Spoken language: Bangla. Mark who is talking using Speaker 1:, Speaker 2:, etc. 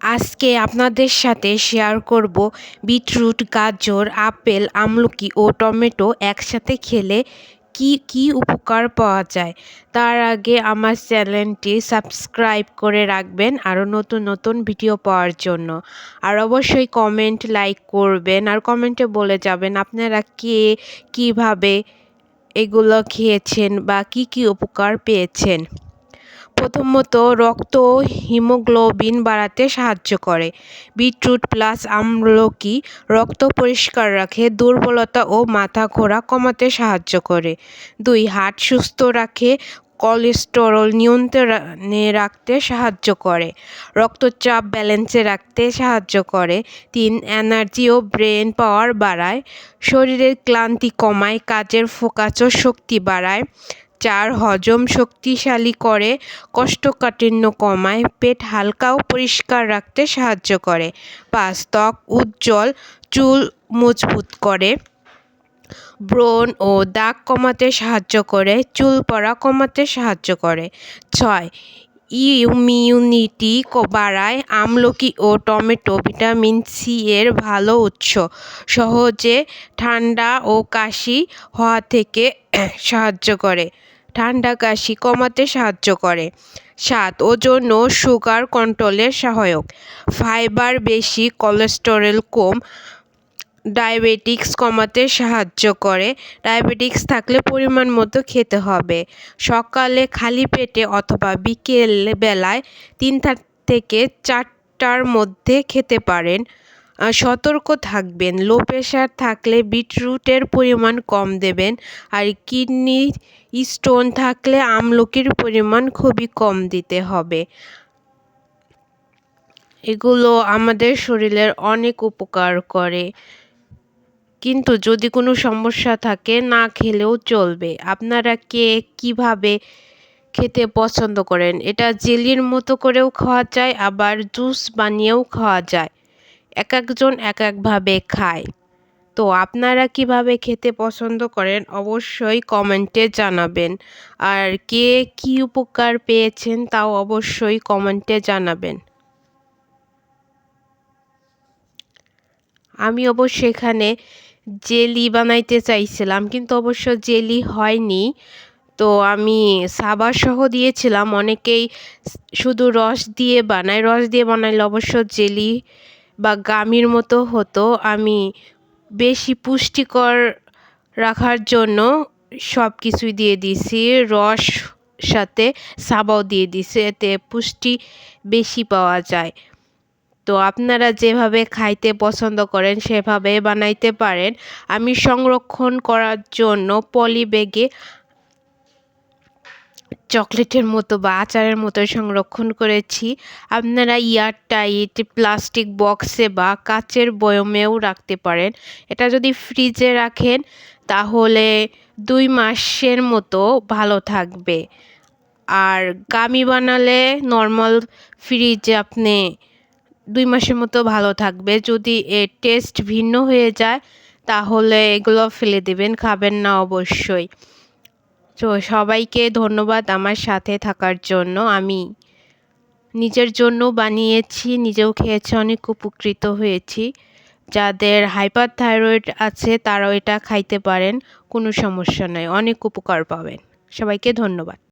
Speaker 1: আজকে আপনাদের সাথে শেয়ার করব বিটরুট গাজর, আপেল, আমলকি ও টমেটো একসাথে খেলে কি কি উপকার পাওয়া যায়। তার আগে আমার চ্যানেলটি সাবস্ক্রাইব করে রাখবেন আরও নতুন নতুন ভিডিও পাওয়ার জন্য। আর অবশ্যই কমেন্ট লাইক করবেন আর কমেন্টে বলে যাবেন আপনারা কে, কীভাবে এগুলো খেয়েছেন বা কি কি উপকার পেয়েছেন। প্রথমত রক্ত হিমোগ্লোবিন বাড়াতে সাহায্য করে। বিটরুট প্লাস আমলকি রক্ত পরিষ্কার রাখে, দুর্বলতা ও মাথা ঘোরা কমাতে সাহায্য করে। দুই হার্ট সুস্থ রাখে, কোলেস্টেরল নিয়ন্ত্রণে রাখতে সাহায্য করে। রক্তচাপ ব্যালেন্সে রাখতে সাহায্য করে। তিন, এনার্জি ও ব্রেন পাওয়ার বাড়ায়। শরীরের ক্লান্তি কমায়, কাজের ফোকাস ও শক্তি বাড়ায়। চার হজম শক্তিশালী করে কোষ্ঠকাঠিন্য কমায়, পেট হালকা ও পরিষ্কার রাখতে সাহায্য করে। পাঁচ, ত্বক উজ্জ্বল, চুল মজবুত করে। ব্রণ ও দাগ কমাতে সাহায্য করে, চুল পড়া কমাতে সাহায্য করে। ছয়, ইমিউনিটি বাড়ায়, আমলকি ও টমেটো ভিটামিন সি এর ভালো উৎস। সহজে ঠান্ডা ও কাশি হওয়া থেকে সাহায্য করে। ঠান্ডা কাশি কমাতে সাহায্য করে। সাত ওজন ও সুগার কন্ট্রোলে সহায়ক। ফাইবার বেশি কোলেস্টেরল কম, ডায়াবেটিক্স কমাতে সাহায্য করে। ডায়াবেটিক্স থাকলে পরিমাণ মতো খেতে হবে। সকালে খালি পেটে অথবা বিকেল বেলায় তিনটা থেকে চারটার মধ্যে খেতে পারেন। সতর্ক থাকবেন। লো প্রেশার থাকলে বিটরুটের পরিমাণ কম দেবেন আর কিডনি স্টোন থাকলে আমলকির পরিমাণ খুবই কম দিতে হবে। এগুলো আমাদের শরীরের অনেক উপকার করে। কিন্তু যদি কোনো সমস্যা থাকে, না খেলেও চলবে। আপনারা কে কীভাবে খেতে পছন্দ করেন? এটা জেলির মতো করেও খাওয়া যায়, আবার জুস বানিয়েও খাওয়া যায়। এক একজন এক একভাবে খায়। তো আপনারা কীভাবে খেতে পছন্দ করেন অবশ্যই কমেন্টে জানাবেন। আর কে কি উপকার পেয়েছেন তাও অবশ্যই কমেন্টে জানাবেন। আমি অবশ্য এখানে জেলি বানাইতে চাইছিলাম, কিন্তু অবশ্য জেলি হয়নি। তো আমি সাবার সহ দিয়েছিলাম, অনেকেই শুধু রস দিয়ে বানায়। রস দিয়ে বানাইলে অবশ্য জেলি বা গামির মতো হতো, আমি বেশি পুষ্টিকর রাখার জন্য সব কিছুই দিয়ে দিছি রস সাথে সাবাও দিয়ে দিছি এতে পুষ্টি বেশি পাওয়া যায়। তো আপনারা যেভাবে খাইতে পছন্দ করেন, সেভাবে বানাইতে পারেন। আমি সংরক্ষণ করার জন্য পলি ব্যাগে চকলেটের মতো বা আচারের মতো সংরক্ষণ করেছি। আপনারা ইয়ার টাইট, প্লাস্টিক বক্সে বা কাচের বয়মেও রাখতে পারেন। এটা যদি ফ্রিজে রাখেন, তাহলে দুই মাসের মতো ভালো থাকবে। আর গামি বানালে নর্মাল ফ্রিজে আপনি দুই মাসের মতো ভালো থাকবে। যদি এর টেস্ট ভিন্ন হয়ে যায়, তাহলে এগুলো ফেলে দেবেন, খাবেন না অবশ্যই। তো সবাইকে ধন্যবাদ আমার সাথে থাকার জন্য। আমি নিজের জন্য বানিয়েছি, নিজেও খেয়েছি, অনেক উপকৃত হয়েছি। যাদের হাইপার থাইরয়েড আছে, তারাও এটা খাইতে পারেন, কোনো সমস্যা নয় অনেক উপকার পাবেন। সবাইকে ধন্যবাদ।